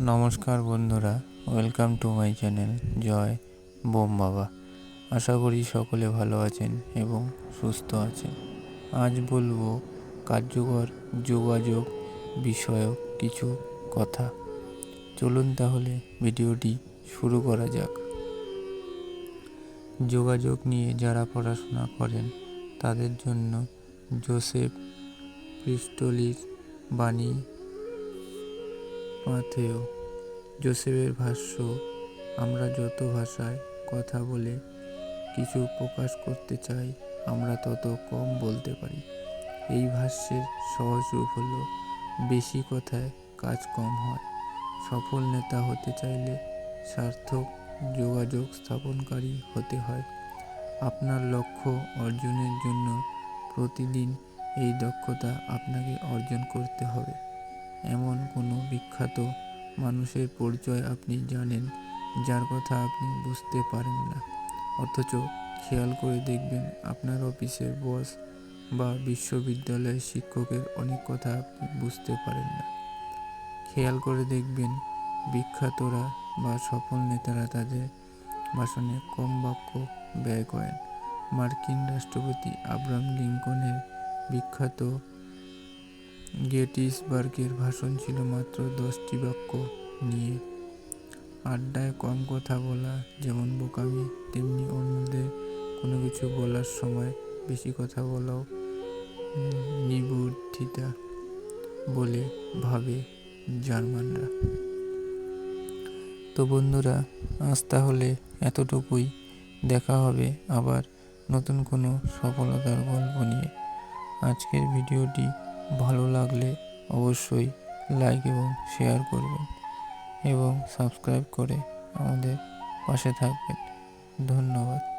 নমস্কার বন্ধুরা welcome to my channel জয় বোম বাবা আশা করি সকলে ভালো আছেন এবং সুস্থ আছেন। আজ বলব কার্যকর যোগাযোগ বিষয়ক কিছু কথা। চলুন তাহলে ভিডিওটি শুরু করা যাক। যোগাযোগ নিয়ে যারা পড়াশোনা করেন, তাদের জন্য জোসেফ প্রিস্টলির বাণী মাথেয় জোসেফের ভাষ্য, আমরা যত ভাষায় কথা বলে কিছু প্রকাশ করতে চাই, আমরা তত কম বলতে পারি। এই ভাষ্যের সহজ রূপ হলো, বেশি কথায় কাজ কম হয়। সফল নেতা হতে চাইলে সার্থক যোগাযোগ স্থাপনকারী হতে হয়। আপনার লক্ষ্য অর্জনের জন্য প্রতিদিন এই দক্ষতা আপনাকে অর্জন করতে হবে। এমন কোনো বিখ্যাত মানুষের পরিচয় আপনি জানেন, যার কথা আপনি বুঝতে পারেন না। অথচ খেয়াল করে দেখবেন আপনার অফিসের বস বা বিশ্ববিদ্যালয়ের শিক্ষকের অনেক কথা আপনি বুঝতে পারেন না। খেয়াল করে দেখবেন বিখ্যাতরা বা সফল নেতারা তাদের ভাষণে কম বাক্য ব্যয় করেন। মার্কিন রাষ্ট্রপতি আব্রাহাম লিঙ্কনের বিখ্যাত গেটিসবার্গের ভাষণ ছিল মাত্র দশটি বাক্য নিয়ে। আড্ডায় কম কথা বলা, যেমন বোকামি, তেমনি অন্যদের কোনো কিছু বলার সময় বেশি কথা বলাও নিবুদ্ধিতা বলে ভাবে জার্মানরা। তো বন্ধুরা, আজ তাহলে এতটুকুই। দেখা হবে আবার নতুন কোনো সফলতার গল্প নিয়ে। আজকের ভিডিওটি ভালো লাগলে অবশ্যই লাইক এবং শেয়ার করবেন এবং সাবস্ক্রাইব করে আমাদের পাশে থাকবেন। ধন্যবাদ।